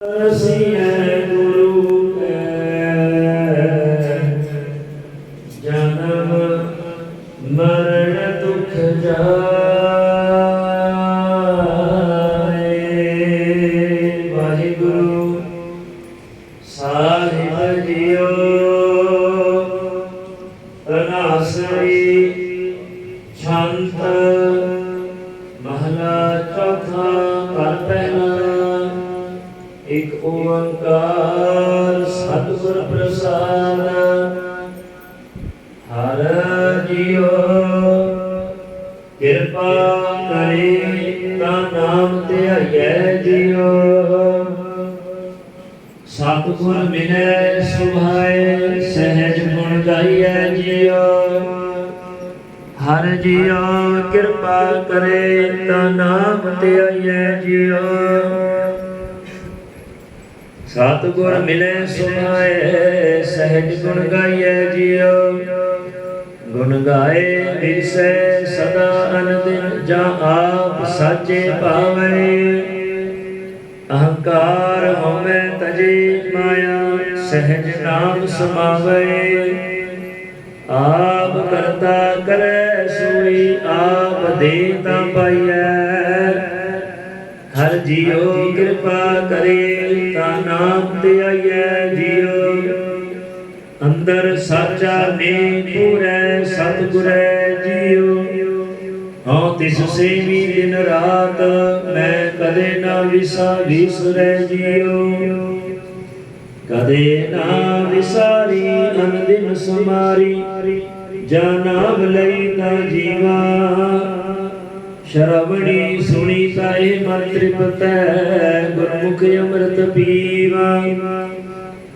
Mercy and ਇੱਕ ਓੰਕਾਰ ਸਤਿਗੁਰ ਪ੍ਰਸਾਦ ਹਰ JIO ਕਿਰਪਾ ਕਰੇ ਤਾ ਨਾਮ ਧਿਆਈਐ ਜੀਓ ਸਤਿਗੁਰ ਮਿਲੈ, ਸੁਭਾਏ, ਸਹਿਜ ਗੁਣ ਗਾਈਐ ਜੀਓ ਹਰ ਜੀਓ ਕਿਰਪਾ ਕਰੇ ਤਾ ਨਾਮ ਧਿਆਈਐ ਜੀਓ ਸਤਿਗੁਰ ਮਿਲੇ ਸੁਭਾਏ ਸਹਿਜ ਗੁਣ ਗਾਈਐ ਜੀਉ ਗੁਣ ਗਾਏ ਵਿਰਸੈ ਸਦਾ ਅਨੰਦਿਨ ਜਾਂ ਆਪ ਸਾਚੇ ਭਾਵੇ ਅਹੰਕਾਰ ਹਉਮੈ ਤਜੇ ਮਾਇਆ, ਸਹਿਜ ਨਾਮ ਸਮਾਵੇ। ਆਪ ਕਰਤਾ ਕਰੈ ਸੋਈ ਆਪ ਦੇ ਤਾਂ ਪਾਈਐ। ਹਰ ਜੀਉ ਕਿਰਪਾ ਕਰੇ ਤਾ ਨਾਮ ਤੇ ਜੀਉ ਅੰਦਰ ਸਾਚਾ ਨੇ ਪੂਰੈ, ਸਤਿਗੁਰੈ ਜੀਉ ਹਉ ਤਿਸ ਸੇਵੀ ਦਿਨ ਰਾਤ, ਮੈਂ ਕਦੇ ਨਾ ਵਿਸਾ ਵਿਸਰੈ ਜੀਉ ਕਦੇ ਨਾ ਵਿਸਾਰੀ ਅਨ ਦਿਨ ਸਮਾਰੀ, ਜਾਂ ਨਾਮ ਲਈ ਤਾ ਜੀਵਾ। ਸ਼ਰਵਣੀ ਸੁਣੀ ਤਾਏ ਮਨ ਤ੍ਰਿਪਤੈ, ਗੁਰਮੁਖ ਅੰਮ੍ਰਿਤ ਪੀਵਾ।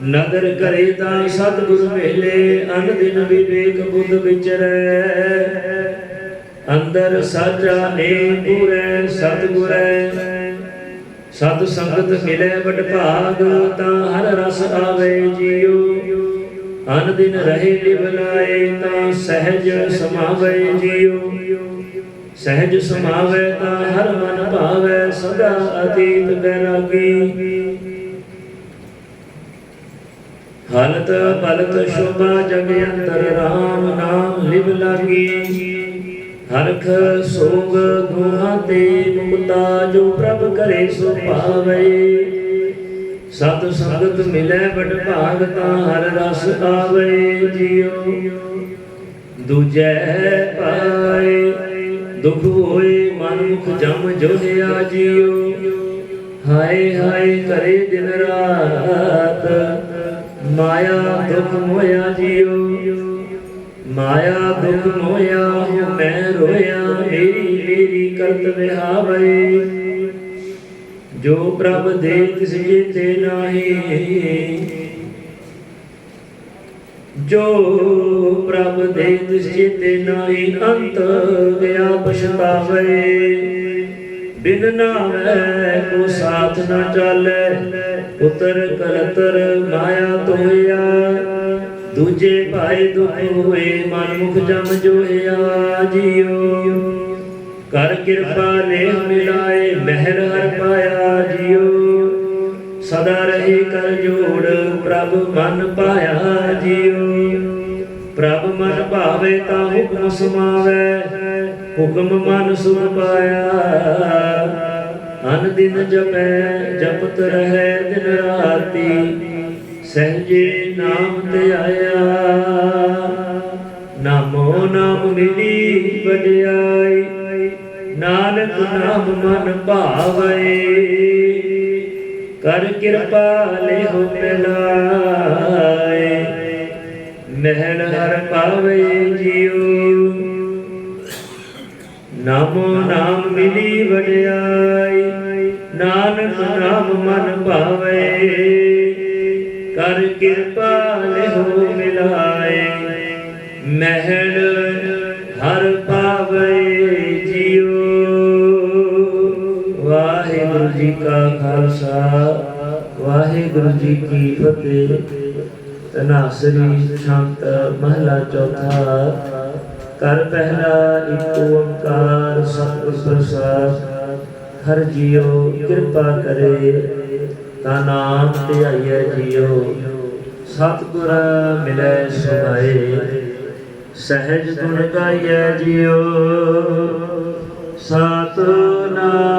ਨਦਰ ਕਰੇ ਤਾਂ ਸਤਿਗੁਰ ਮੇਲੇ ਅਨ ਦਿਨ ਵਿਵੇਕ ਬੁੱਧ ਵਿਚਰੈ। ਅੰਦਰ ਸਾਚਾ ਏ ਪੂਰੈ, ਸਤਿਗੁਰੈ। ਸਤ ਸੰਗਤ ਮਿਲੇ ਵਡ ਭਾਗ, ਤਾਂ ਹਰ ਰਸ ਆਵੇ ਜੀਉ ਅਨ ਦਿਨ ਰਹੇ ਲਿਵਲਾਏ ਤਾਂ ਸਹਿਜ ਸਮਾਵੇ ਜੀਉ ਸਹਿਜ ਸਮਾਵੇ ਤਾਂ ਹਰ ਮਨ ਭਾਵੇ, ਸਦਾ ਅਤੀਤ ਬੈਰਾਗੀ ਹਲਤ ਪਲਤ ਸ਼ੋਭਾ ਜਗ ਅੰਤਰ ਰਾਮ ਨਾਮ ਲਿਵ ਲਾਗੀ। ਹਰਖ ਸੋਗ ਦੁਹਾ ਤੇ ਮੁਕਤਾ ਜੋ ਪ੍ਰਭ ਕਰੇ ਸੋ ਪਾਵੇ ਸਤ ਸੰਗਤ ਮਿਲੇ ਬਟ ਭਾਗ ਤਾਂ ਹਰ ਰਸ ਆਵੇ ਜੀਉ ਦੂਜੈ ਪਾਏ ਦੁਖ ਹੋਏ ਮਨ ਮੁਖ ਜਮ ਜੋਹਿਆ ਜੀਉ। ਹਾਏ ਹਾਏ ਕਰੇ ਦਿਨ ਰਾਤ ਮਾਇਆ ਦੁਖ ਮੋਇਆ ਜੀਉ। ਮਾਇਆ ਦੁਖ ਮੋਇਆ ਮੈਂ ਰੋਇਆ, ਮੇਰੀ ਮੇਰੀ ਕਰਤ ਵਿਹਾਵੇ। ਜੋ ਪ੍ਰਭ ਦੇ ਤਿਸ ਜੀਤੇ ਨਾਹੀ, ਜੋ ਪ੍ਰਭ ਦੇ ਨਾਹੀ ਅੰਤ ਗਿਆ ਪਛਤਾਵੇ। ਬਿਨ ਨਾਮੈ ਕੋ ਸਾਥ ਨਾ ਚਾਲੈ। ਪੁੱਤਰ ਕਲਤਰ ਮਾਇਆ ਤੋਇਆ ਦੂਜੇ ਭਾਈ ਦੁਖ ਹੋਏ ਮਨ ਮੁਖ ਜਮ ਜੋਇਆ ਜੀਉ ਕਰ ਕਿਰਪਾ ਨੇ ਮਿਲਾਏ, ਮਹਿਰ ਹਰ ਪਾਇਆ ਜੀਉ ਸਦਾ ਰਹੇ ਕਰ ਜੋੜ, ਪ੍ਰਭ ਮਨ ਪਾਇਆ ਜੀਉ ਪ੍ਰਭ ਮਨ ਭਾਵੇ ਤਾਂ ਹੁਕਮ ਸਮਾਵੇ, ਹੁਕਮ ਮਨ ਸੁਖ ਪਾਇਆ। ਅਨ ਦਿਨ ਜਪੈ, ਜਪਤ ਰਹੇ ਦਿਨ ਰਾਤੀ, ਸਹਿਜੇ ਨਾਮ ਤੇ ਆਇਆ। ਨਾਮੋ ਨਾਮ ਮਿਲੀ ਵਡਿਆਈ, ਨਾਨਕ ਨਾਮ ਮਨ ਭਾਵੇ। ਕਰ ਕਿਰਪਾ ਲਿਹੁ ਮਿਲਾਏ ਮਹਿਲ ਹਰ ਪਾਵੇ ਜੀਉ। ਨਾਮੋ ਨਾਮ ਮਿਲੀ ਵਡਿਆਈ, ਨਾਨਕ ਨਾਮ ਮਨ ਭਾਵੇ। ਕਰ ਕਿਰਪਾ ਲਿਹੁ ਮਿਲਾਏ, ਮਹਿਲ ਹਰ ਪਾਵੇ ਜੀਉ। ਵਾਹਿਗੁਰੂ ਜੀ ਕਾ ਖਾਲਸਾ, ਵਾਹਿਗੁਰੂ ਜੀ ਕੀ ਫਤਿਹ। ਤਨਾਸਰੀ ਸ਼ਾਂਤ ਮਹਲਾ ਚੌਥਾ ਕਰ ਪਹਿਲਾ ਇੱਕ ਓੰਕਾਰ ਸਤਿ ਪ੍ਰਸਾਦ ਹਰ ਜੀਉ ਕਿਰਪਾ ਕਰੇ ਤਾ ਨਾਮ ਧਿਆਈਐ ਜੀਉ ਸਤਿਗੁਰ ਮਿਲੈ ਸੁਭਾਏ ਸਹਿਜ ਗੁਣ ਗਾਈਐ ਜੀਉ ਸਤਨਾਮ